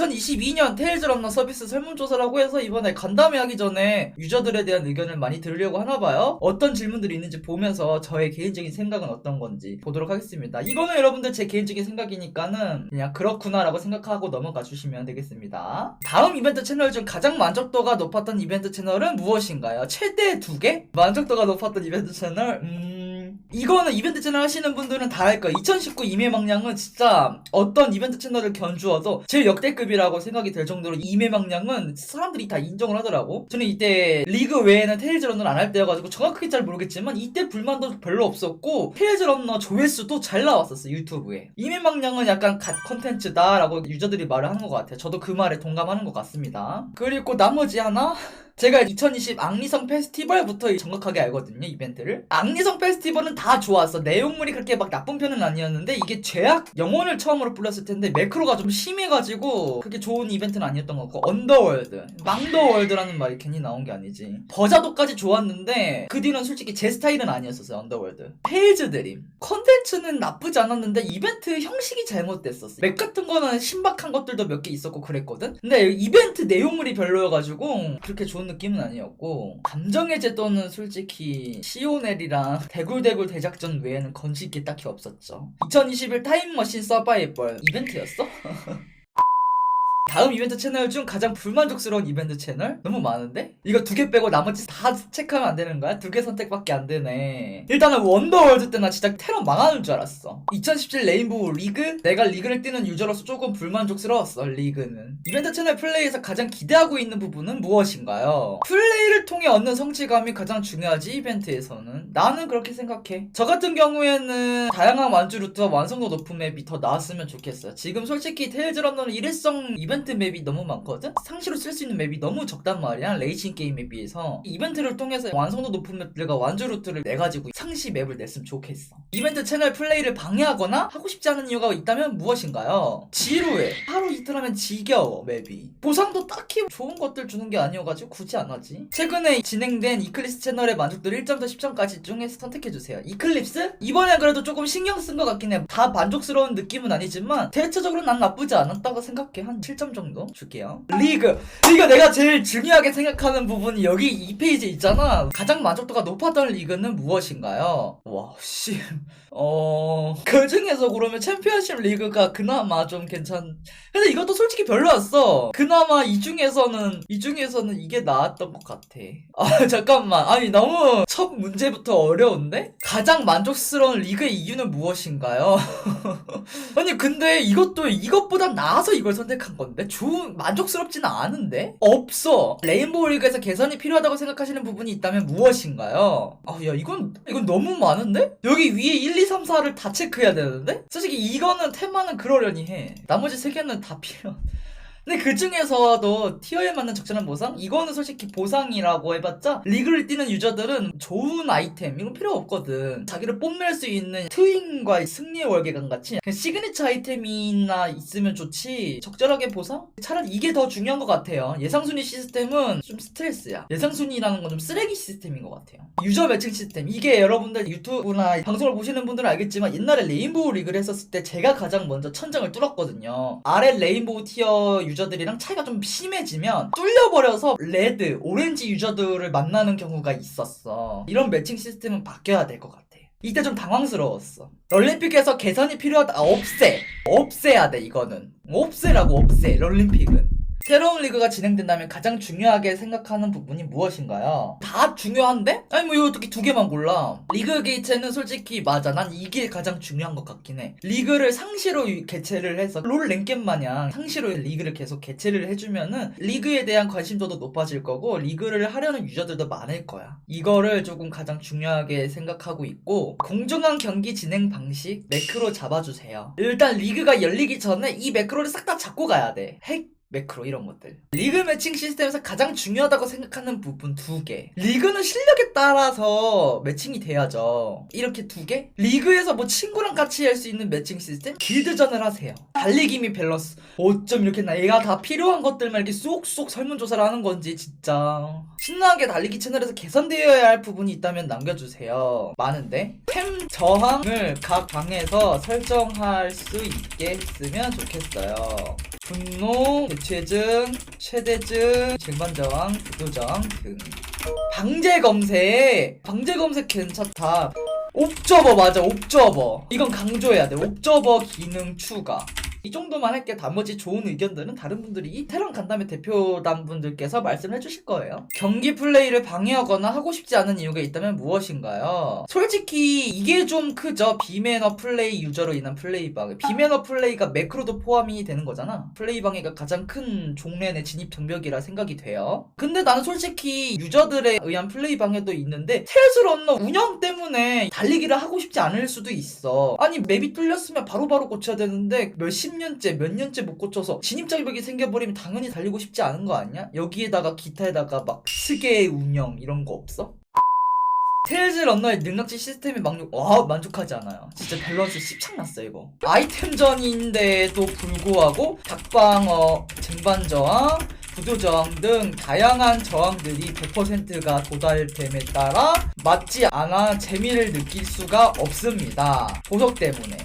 2022년 테일즈 런너 서비스 설문조사라고 해서 이번에 간담회 하기 전에 유저들에 대한 의견을 많이 들으려고 하나 봐요. 어떤 질문들이 있는지 보면서 저의 개인적인 생각은 어떤 건지 보도록 하겠습니다. 이거는 여러분들 제 개인적인 생각이니까는 그냥 그렇구나라고 생각하고 넘어가 주시면 되겠습니다. 다음 이벤트 채널 중 가장 만족도가 높았던 이벤트 채널은 무엇인가요? 최대 두 개? 만족도가 높았던 이벤트 채널? 음... 이거는 이벤트 채널 하시는 분들은 다 알 거예요. 2019 이매망량은 진짜 어떤 이벤트 채널을 견주어도 제일 역대급이라고 생각이 될 정도로 이매망량은 사람들이 다 인정을 하더라고. 저는 이때 리그 외에는 테일즈 런너를 안할 때여가지고 정확하게 잘 모르겠지만 이때 불만도 별로 없었고 테일즈 런너 조회수도 잘 나왔었어 유튜브에. 이매망량은 약간 갓 컨텐츠다라고 유저들이 말을 하는 것 같아요. 저도 그 말에 동감하는 것 같습니다. 그리고 나머지 하나? 제가 2020 앙리성 페스티벌부터 정확하게 알거든요, 이벤트를. 앙리성 페스티벌은 다 좋았어. 내용물이 그렇게 막 나쁜 편은 아니었는데, 이게 죄악 영혼을 처음으로 불렀을 텐데, 매크로가 좀 심해가지고, 그게 좋은 이벤트는 아니었던 것 같고, 언더월드. 망더월드라는 말이 괜히 나온 게 아니지. 버자도까지 좋았는데, 그 뒤는 솔직히 제 스타일은 아니었었어요, 언더월드. 페이즈 드림. 컨텐츠는 나쁘지 않았는데, 이벤트 형식이 잘못됐었어. 맵 같은 거는 신박한 것들도 몇 개 있었고 그랬거든? 근데 이벤트 내용물이 별로여가지고, 그렇게 좋은 느낌은 아니었고 감정의 제도는 솔직히 시오넬이랑 대굴대굴 대작전 외에는 게 딱히 없었죠 2021 타임머신 서바이벌 이벤트였어? 다음 이벤트 채널 중 가장 불만족스러운 이벤트 채널? 너무 많은데? 이거 두 개 빼고 나머지 다 체크하면 안 되는 거야? 두 개 선택밖에 안 되네. 일단은 원더월드 때 나 진짜 테러 망하는 줄 알았어. 2017 레인보우 리그? 내가 리그를 뛰는 유저로서 조금 불만족스러웠어, 리그는. 이벤트 채널 플레이에서 가장 기대하고 있는 부분은 무엇인가요? 플레이를 통해 얻는 성취감이 가장 중요하지, 이벤트에서는. 나는 그렇게 생각해. 저 같은 경우에는 다양한 완주 루트와 완성도 높은 맵이 더 나왔으면 좋겠어요. 지금 솔직히 테일즈 런너는 일회성 이벤트 맵이 너무 많거든? 상시로 쓸 수 있는 맵이 너무 적단 말이야. 레이싱 게임에 비해서. 이벤트를 통해서 완성도 높은 맵들과 완주 루트를 내가지고 상시 맵을 냈으면 좋겠어. 이벤트 채널 플레이를 방해하거나 하고 싶지 않은 이유가 있다면 무엇인가요? 지루해. 하루 이틀 하면 지겨워, 맵이. 보상도 딱히 좋은 것들 주는 게 아니어가지고 굳이 안 하지. 최근에 진행된 이클립스 채널의 만족도 1점부터 10점까지 중에서 선택해주세요. 이클립스? 이번엔 그래도 조금 신경 쓴 것 같긴 해. 다 만족스러운 느낌은 아니지만 대체적으로 난 나쁘지 않았다고 생각해. 한 7점 정도 줄게요. 리그. 리그 내가 제일 중요하게 생각하는 부분이 여기 이 페이지 있잖아. 가장 만족도가 높았던 리그는 무엇인가요? 와, 씨. 어, 그 중에서 그러면 챔피언십 리그가 그나마 좀 괜찮, 근데 이것도 솔직히 별로였어. 그나마 이 중에서는, 이 중에서는 이게 나았던 것 같아. 아, 잠깐만. 아니, 너무 첫 문제부터 어려운데? 가장 만족스러운 리그의 이유는 무엇인가요? 아니, 근데 이것도 이것보다 나아서 이걸 선택한 건데? 좋은, 만족스럽지는 않은데? 없어. 레인보우 리그에서 개선이 필요하다고 생각하시는 부분이 있다면 무엇인가요? 아, 야, 이건, 이건 너무 많은데? 여기 위에 1, 2, 3, 4를 다 체크해야 되는데? 솔직히 이거는 테마는 그러려니 해. 나머지 세 개는 다 필요. 근데 그 중에서도 티어에 맞는 적절한 보상? 이거는 솔직히 보상이라고 해봤자 리그를 뛰는 유저들은 좋은 아이템 이건 필요 없거든. 자기를 뽐낼 수 있는 트윈과 승리의 월계관 같이 그냥 시그니처 아이템이나 있으면 좋지. 적절하게 보상? 차라리 이게 더 중요한 것 같아요. 예상순위 시스템은 좀 스트레스야. 예상순위라는 건 좀 쓰레기 시스템인 것 같아요. 유저 매칭 시스템. 이게 여러분들 유튜브나 방송을 보시는 분들은 알겠지만 옛날에 레인보우 리그를 했었을 때 제가 가장 먼저 천장을 뚫었거든요. 아래 레인보우 티어 유저들이랑 차이가 좀 심해지면 뚫려버려서 레드, 오렌지 유저들을 만나는 경우가 있었어. 이런 매칭 시스템은 바뀌어야 될 것 같아. 이때 좀 당황스러웠어. 럴림픽에서 개선이 필요하다. 아, 없애. 없애야 돼, 이거는. 없애라고, 없애. 럴림픽은. 새로운 리그가 진행된다면 가장 중요하게 생각하는 부분이 무엇인가요? 다 중요한데? 아니 뭐 이거 어떻게 두 개만 골라? 리그 개최는 솔직히 맞아. 난 이게 가장 중요한 것 같긴 해. 리그를 상시로 유- 개최를 해서 롤 랭겜 마냥 상시로 리그를 계속 개최를 해주면은 리그에 대한 관심도도 높아질 거고 리그를 하려는 유저들도 많을 거야. 이거를 조금 가장 중요하게 생각하고 있고 공정한 경기 진행 방식 매크로 잡아주세요. 일단 리그가 열리기 전에 이 매크로를 싹 다 잡고 가야 돼. 핵 매크로 이런 것들. 리그 매칭 시스템에서 가장 중요하다고 생각하는 부분 두 개. 리그는 실력에 따라서 매칭이 돼야죠. 이렇게 두 개? 리그에서 뭐 친구랑 같이 할 수 있는 매칭 시스템? 길드전을 하세요. 달리기 및 밸런스. 어쩜 이렇게 내가 다 필요한 것들만 이렇게 쏙쏙 설문조사를 하는 건지 진짜. 신나게 달리기 채널에서 개선되어야 할 부분이 있다면 남겨주세요. 많은데? 템 저항을 각 방에서 설정할 수 있게 했으면 좋겠어요. 분노, 대체증, 최대증, 쟁반저항, 부도저항 등. 방제 검색! 방제 검색 괜찮다. 옵저버 맞아, 옵저버. 이건 강조해야 돼. 옵저버 기능 추가. 이 정도만 할게 나머지 좋은 의견들은 다른 분들이 테란 간담회 대표단 분들께서 말씀해 주실 거예요. 경기 플레이를 방해하거나 하고 싶지 않은 이유가 있다면 무엇인가요? 솔직히 이게 좀 크죠. 비매너 플레이 유저로 인한 플레이 방해. 비매너 플레이가 매크로도 포함이 되는 거잖아. 플레이 방해가 가장 큰 종래 내 진입 장벽이라 생각이 돼요. 근데 나는 솔직히 유저들에 의한 플레이 방해도 있는데 테레스 런너 운영 때문에 달리기를 하고 싶지 않을 수도 있어. 아니 맵이 뚫렸으면 바로바로 고쳐야 되는데 몇십 년째 몇 년째 못 고쳐서 진입 장벽이 생겨버리면 당연히 달리고 싶지 않은 거 아니야? 여기에다가 기타에다가 막 스계 운영 이런 거 없어? 테일즈 런너의 능력치 시스템이 만족, 와, 만족하지 않아요. 진짜 밸런스 씹창났어, 이거. 아이템전인데도 불구하고, 닭방어, 쟁반저항, 구조저항 등 다양한 저항들이 100%가 도달됨에 따라 맞지 않아 재미를 느낄 수가 없습니다. 보석 때문에.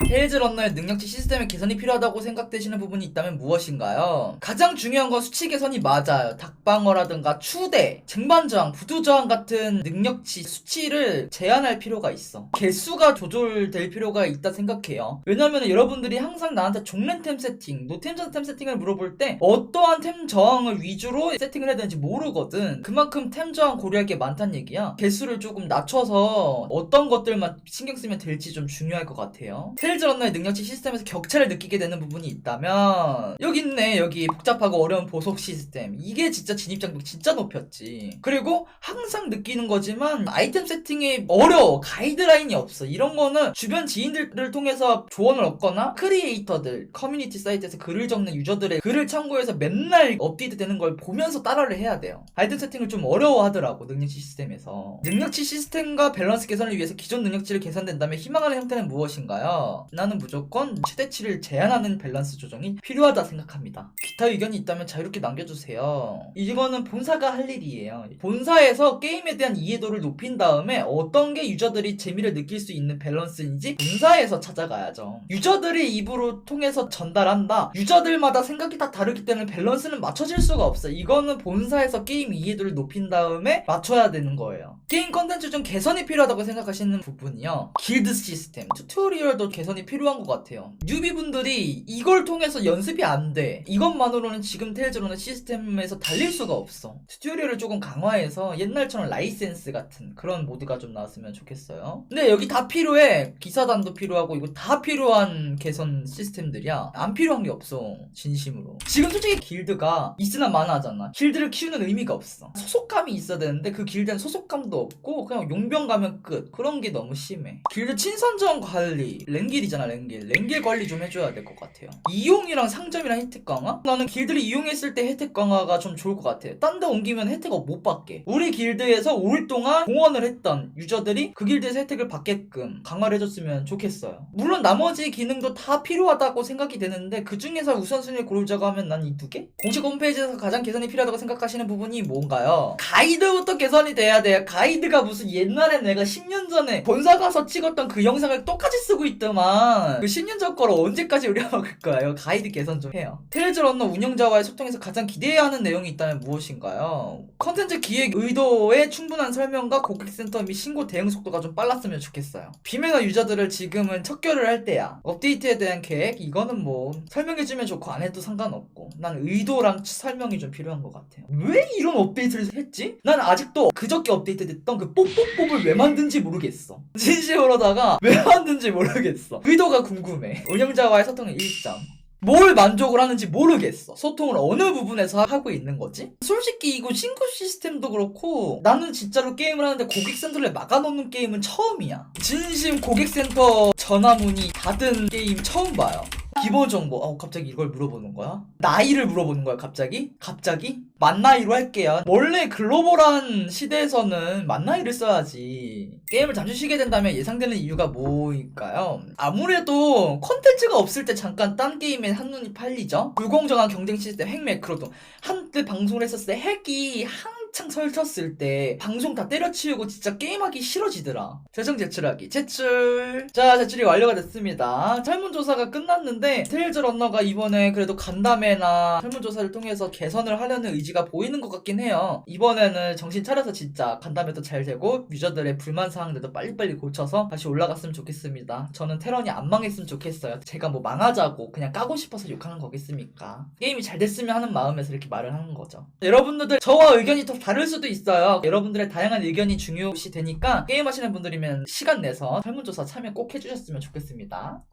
테일즈 런너의 능력치 시스템의 개선이 필요하다고 생각되시는 부분이 있다면 무엇인가요? 가장 중요한 건 수치 개선이 맞아요. 닭방어라든가 추대, 쟁반저항, 부두저항 같은 능력치 수치를 제한할 필요가 있어. 개수가 조절될 필요가 있다 생각해요. 왜냐면 여러분들이 항상 나한테 종랜템 세팅, 노템전 템 세팅을 물어볼 때 어떠한 템 저항을 위주로 세팅을 해야 되는지 모르거든. 그만큼 템 저항 고려할 게 많다는 얘기야. 개수를 조금 낮춰서 어떤 것들만 신경 쓰면 될지 좀 중요할 것 같아요. 테 일즈 런너의 능력치 시스템에서 격차를 느끼게 되는 부분이 있다면 여기 있네. 여기 복잡하고 어려운 보석 시스템. 이게 진짜 진입 장벽 진짜 높였지. 그리고 항상 느끼는 거지만 아이템 세팅이 어려워. 가이드라인이 없어. 이런 거는 주변 지인들을 통해서 조언을 얻거나 크리에이터들 커뮤니티 사이트에서 글을 적는 유저들의 글을 참고해서 맨날 업데이트 되는 걸 보면서 따라를 해야 돼요. 아이템 세팅을 좀 어려워하더라고 능력치 시스템에서. 능력치 시스템과 밸런스 개선을 위해서 기존 능력치를 개선된다면 희망하는 형태는 무엇인가요? 나는 무조건 최대치를 제한하는 밸런스 조정이 필요하다 생각합니다. 기타 의견이 있다면 자유롭게 남겨주세요. 이거는 본사가 할 일이에요. 본사에서 게임에 대한 이해도를 높인 다음에 어떤 게 유저들이 재미를 느낄 수 있는 밸런스인지 본사에서 찾아가야죠. 유저들이 입으로 통해서 전달한다. 유저들마다 생각이 다 다르기 때문에 밸런스는 맞춰질 수가 없어. 이거는 본사에서 게임 이해도를 높인 다음에 맞춰야 되는 거예요. 게임 컨텐츠 중 개선이 필요하다고 생각하시는 부분이요. 길드 시스템, 튜토리얼도 개선 이 필요한 것 같아요. 뉴비분들이 이걸 통해서 연습이 안 돼. 이것만으로는 지금 테일즈로는 시스템에서 달릴 수가 없어. 튜토리얼을 조금 강화해서 옛날처럼 라이센스 같은 그런 모드가 좀 나왔으면 좋겠어요. 근데 여기 다 필요해. 기사단도 필요하고 이거 다 필요한 개선 시스템들이야. 안 필요한 게 없어. 진심으로. 지금 솔직히 길드가 있으나 마나잖아. 길드를 키우는 의미가 없어. 소속감이 있어야 되는데 그 길드는 소속감도 없고 그냥 용병 가면 끝. 그런 게 너무 심해. 길드 친선전 관리, 랭 길이잖아 랭길. 랭길 관리 좀 해줘야 될 것 같아요. 이용이랑 상점이랑 혜택 강화? 나는 길드를 이용했을 때 혜택 강화가 좀 좋을 것 같아. 딴 데 옮기면 혜택을 못 받게. 우리 길드에서 오랫동안 공헌을 했던 유저들이 그 길드에서 혜택을 받게끔 강화를 해줬으면 좋겠어요. 물론 나머지 기능도 다 필요하다고 생각이 되는데 그 중에서 우선순위를 고르자고 하면 난 이 두 개? 공식 홈페이지에서 가장 개선이 필요하다고 생각하시는 부분이 뭔가요? 가이드부터 개선이 돼야 돼요. 가이드가 무슨 옛날에 내가 10년 전에 본사 가서 찍었던 그 영상을 똑같이 쓰고 있더만 그 10년 전 거를 언제까지 우려먹을 거예요? 가이드 개선 좀 해요. 테일즈 런너 운영자와의 소통에서 가장 기대해야 하는 내용이 있다면 무엇인가요? 컨텐츠 기획 의도에 충분한 설명과 고객센터 및 신고 대응 속도가 좀 빨랐으면 좋겠어요. 비매너 유저들을 지금은 척결을 할 때야. 업데이트에 대한 계획 이거는 뭐 설명해주면 좋고 안 해도 상관없고 난 의도랑 설명이 좀 필요한 것 같아요. 왜 이런 업데이트를 했지? 난 아직도 그저께 업데이트 됐던 그 뽀뽀뽀를 왜 만든지 모르겠어. 진심으로다가 왜 만든지 모르겠어. 의도가 궁금해. 운영자와의 소통은 일정. 뭘 만족을 하는지 모르겠어. 소통을 어느 부분에서 하고 있는 거지? 솔직히 이거 신고 시스템도 그렇고 나는 진짜로 게임을 하는데 고객센터를 막아놓는 게임은 처음이야. 진심 고객센터 전화문이 닫은 게임 처음 봐요. 기본 정보. 어, 갑자기 이걸 물어보는 거야? 나이를 물어보는 거야, 갑자기? 갑자기? 만 나이로 할게요. 원래 글로벌한 시대에서는 만 나이를 써야지. 게임을 잠시 쉬게 된다면 예상되는 이유가 뭐일까요? 아무래도 컨텐츠가 없을 때 잠깐 딴 게임에 한눈이 팔리죠? 불공정한 경쟁 시스템 핵 매크로도 한때 방송을 했었을 때 핵이 한 한창 설쳤을 때 방송 다 때려치우고 진짜 게임하기 싫어지더라. 재정 제출하기 제출. 자 제출이 완료가 됐습니다. 설문조사가 끝났는데 테일즈 런너가 이번에 그래도 간담회나 설문조사를 통해서 개선을 하려는 의지가 보이는 것 같긴 해요. 이번에는 정신 차려서 진짜 간담회도 잘 되고 유저들의 불만 사항들도 빨리빨리 고쳐서 다시 올라갔으면 좋겠습니다. 저는 테런이 안 망했으면 좋겠어요. 제가 뭐 망하자고 그냥 까고 싶어서 욕하는 거겠습니까? 게임이 잘 됐으면 하는 마음에서 이렇게 말을 하는 거죠. 여러분들 저와 의견이 더 다를 수도 있어요. 여러분들의 다양한 의견이 중요시 되니까 게임 하시는 분들이면 시간 내서 설문조사 참여 꼭 해주셨으면 좋겠습니다.